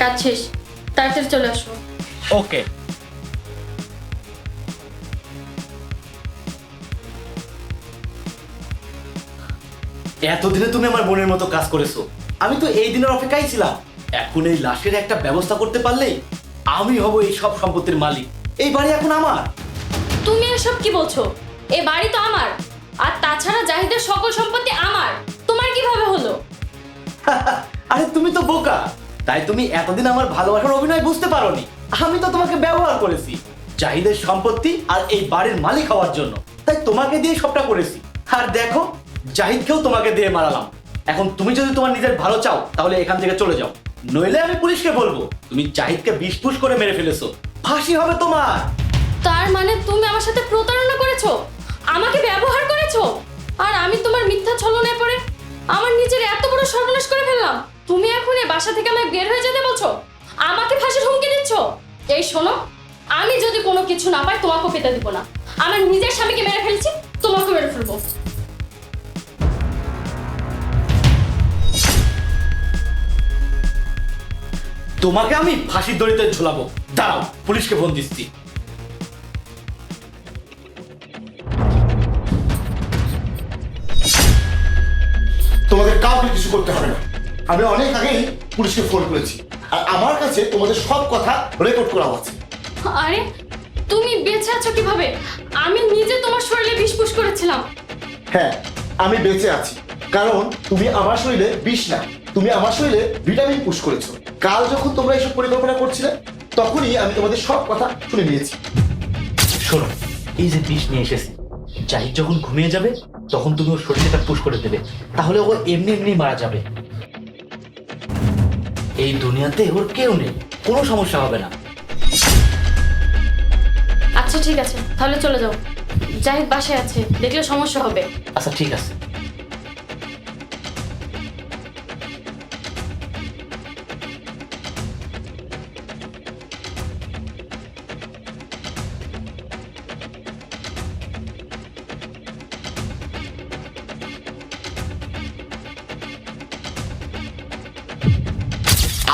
কাজ শেষ। তাড়াতাড়ি চলে আসো ওকে। এতদিনে তুমি আমার বোনের মতো কাজ করেছ। আমি তো এই দিনের অপেক্ষায় ছিলাম। এখন এই লাশের একটা ব্যবস্থা করতে পারলেই আমি হব এই সব সম্পত্তির মালিক। এই বাড়ি এখন আমার। তুমি এসব কি বলছো? এ বাড়ি তো আমার। আর তাছাড়া জাহিদের সকল সম্পত্তি আমার। তোমার কীভাবে হলো? আরে তুমি তো বোকা। তাই তুমি এতদিন আমার ভালোবাসার অভিনয় বুঝতে পারোনি। আমি তো তোমাকে ব্যবহার করেছি। চাহিদের সম্পত্তি আর এই বাড়ির মালিক হওয়ার জন্য। তাই তোমাকে দিয়ে সবটা করেছি। আর দেখো, জাহিদকেও তোমাকে দিয়ে মারালাম। এখন তুমি যদি তোমার নিজের ভালো চাও, তাহলে এখান থেকে চলে যাও। নইলে আমি পুলিশকে বলব, তুমি জাহিদকে বিষ করে মেরে ফেলেছো। ফাঁসি হবে তোমার। তার মানে তুমি আমার সাথে প্রতারণা করেছ? আমাকে ব্যবহার করেছ? আর আমি তোমার মিথ্যা তুমি এখন এই বাসা থেকে আমায় বের হয়ে যেতে বলছো? আমাকে ফাঁসির হুমকি দিচ্ছ? এই শোনো, আমি যদি কোনো কিছু না পাই, তোমাকেও পেতে দিব না। আমার নিজের স্বামীকে মেরে ফেলছি তোমাকে মেরে ফেলব। তোমাকে আমি ফাঁসির দড়িতে ঝুলাবো। দাঁড়াও, পুলিশকে ফোন দিচ্ছি। তোমাদের কাউকে কিছু করতে হবে না। আমি অনেক আগেই পুলিশকে ফোন করেছি। আর আমার কাছে তোমাদের সব কথা রেকর্ড করা আছে। আরে তুমি বেঁচে আছো কীভাবে? আমি নিজে তোমার শরীরে বিষ করেছিলাম। হ্যাঁ আমি বেঁচে আছি। কারণ তুমি আমার শরীরে বিষ না তুমি আমার শরীরে ভিটামিন পুশ করেছ। কাল যখন তোমরা এসব পরিকল্পনা করছিলে তখনই আমি তোমাদের সব কথা শুনে নিয়েছি। শোনো এই যে বিষ নিয়ে এসেছি জাহিদ যখন ঘুমিয়ে যাবে তখন তুমি ওর শরীরটা পুশ করে দেবে। তাহলে ও এমনি এমনি মারা যাবে। এই দুনিয়াতে ওর কেউ নেই কোনো সমস্যা হবে না। আচ্ছা ঠিক আছে। তাহলে চলে যাও। জাহিদ বাসায় আছে দেখলে সমস্যা হবে। আচ্ছা ঠিক আছে।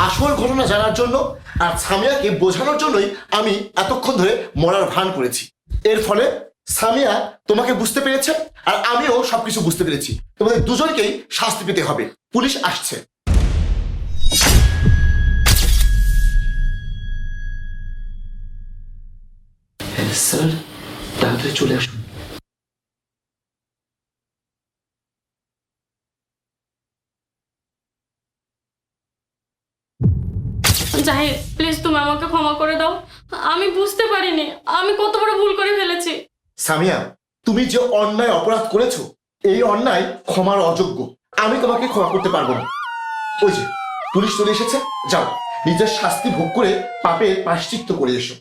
আসল ঘটনা জানার জন্য আর সামিয়াকে বোঝানোর জন্যই আমি এতক্ষণ ধরে মরার ভান করেছি। এর ফলে সামিয়া তোমাকে বুঝতে পেরেছে আর আমিও সবকিছু বুঝতে পেরেছি। তোমাদের দুজনকেই শাস্তি পেতে হবে। পুলিশ আসছে। হ্যাঁ স্যার চলে আসুন। জাহিদ প্লিজ তুমি আমাকে ক্ষমা করে দাও। আমি বুঝতে পারিনি, আমি কত বড় ভুল করে ফেলেছি। সামিয়া, তুমি যে অন্যায় অপরাধ করেছ, এই অন্যায় ক্ষমার অযোগ্য। আমি তোমাকে ক্ষমা করতে পারব না। ওই যে, পুলিশ চলে এসেছে, যাও। নিজের শাস্তি ভোগ করে পাপের পাশ্চিত্য করে এসো।